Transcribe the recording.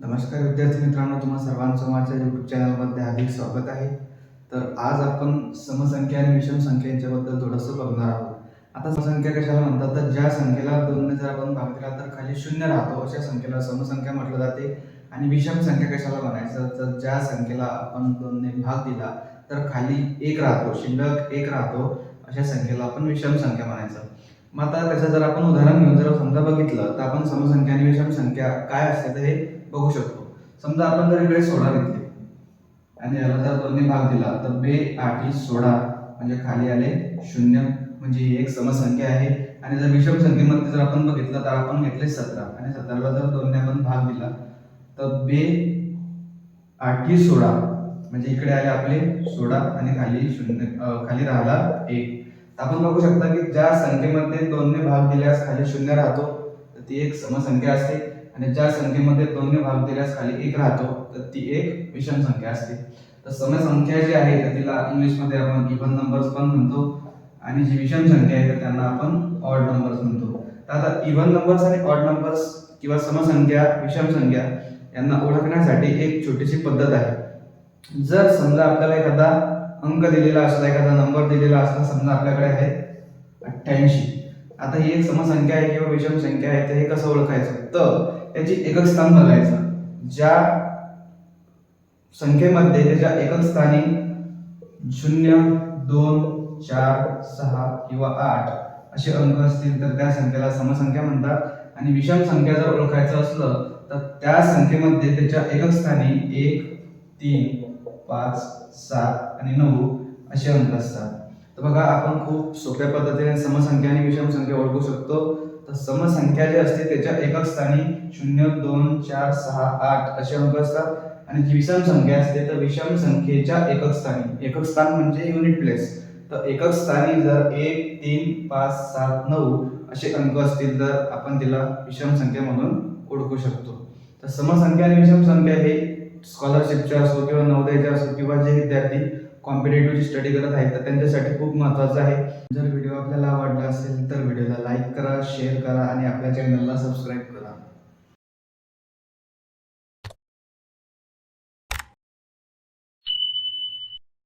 नमस्कार विद्यार्थी मित्रांनो तुम्हा सर्वांचं माझ्या यूट्यूब चॅनलमध्ये हार्दिक स्वागत आहे. तर आज आपण समसंख्या आणि विषम संख्यांच्याबद्दल थोडंसं बघणार आहोत. आता समसंख्या कशाला म्हणतात? तर ज्या संख्येला दोनने जर आपण भाग दिला तर खाली शून्य राहतो अशा संख्येला समसंख्या म्हटलं जाते. आणि विषम संख्या कशाला म्हणायचं? तर ज्या संख्येला आपण दोनने भाग दिला तर खाली एक राहतो शिल्लक एक राहतो अशा संख्येला आपण विषम संख्या म्हणायचं. मग आता त्याचं जर आपण उदाहरण घेऊन जर समजा बघितलं तर आपण समसंख्या आणि विषम संख्या काय असते तर हे बघू शकतो. समजा आपण जर इकडे सोळा घेतले आणि याला जर दोन्ही भाग दिला तर बे आठी सोळा म्हणजे खाली आले शून्य. म्हणजे ही एक समसंख्या आहे. आणि जर विषम संख्येमध्ये जर आपण बघितलं तर आपण घेतले सतरा. आणि सतराला जर दोन्ही आपण भाग दिला तर बे आठी सोळा. म्हणजे इकडे आले आपले सोळा आणि खाली शून्य खाली राहिला एक. आपण बघू शकता की ज्या संख्येमध्ये दोनने भाग दिल्यास खाली शून्य राहतो तर ती एक समसंख्या असते. आणि ज्या संख्येमध्ये दोनने भाग दिल्यास खाली एक राहतो तर ती एक विषम संख्या असते. तर समसंख्या जी आहे तर तिला इंग्लिशमध्ये आपण इव्हन नंबर्स पण म्हणतो. आणि जी विषम संख्या आहे तर त्यांना आपण ऑड नंबर्स म्हणतो. तर आता इव्हन नंबर्स आणि ऑड नंबर्स किंवा समसंख्या विषम संख्या यांना ओळखण्यासाठी एक छोटीशी पद्धत आहे. जर समजा आपल्याला एखादा अंक दिलेला असला एखादा नंबर दिलेला असला समजा आपल्याकडे आहे अठ्ठ्याऐंशी. आता ही एक समसंख्या आहे किंवा विषम संख्या आहे तर हे कसं ओळखायचं? तर त्याची एकक स्थान बघायचं. ज्या संख्येमध्ये त्याच्या एकक स्थानी शून्य दोन चार सहा किंवा आठ असे अंक असतील तर त्या संख्येला समसंख्या म्हणतात. आणि विषम संख्या जर ओळखायचं असलं तर त्या संख्येमध्ये त्याच्या एकक स्थानी एक तीन पाच सात आणि नऊ असे अंक असतात. तर बघा आपण खूप सोप्या पद्धतीने समसंख्या आणि विषम संख्या ओळखू शकतो. तर समसंख्या जी असते त्याच्या एकक स्थानी शून्य दोन चार सहा आठ असे अंक असतात. आणि जी विषम संख्या असते तर विषम संख्येच्या एकक स्थानी एकक स्थान म्हणजे युनिट प्लेस तर एकक स्थानी जर एक तीन पाच सात नऊ असे अंक असतील तर आपण तिला विषम संख्या म्हणून ओळखू शकतो. तर समसंख्या आणि विषम संख्या हे स्कॉलरशिपच्या असो किंवा नवोदयाचे असो किंवा जे विद्यार्थी कॉम्पिटेटिव्ह स्टडी करत आहेत तर त्यांच्यासाठी खूप महत्त्वाचं आहे. जर व्हिडिओ आपल्याला आवडला असेल तर व्हिडिओला लाईक करा शेअर करा आणि आपल्या चॅनलला सबस्क्राईब करा.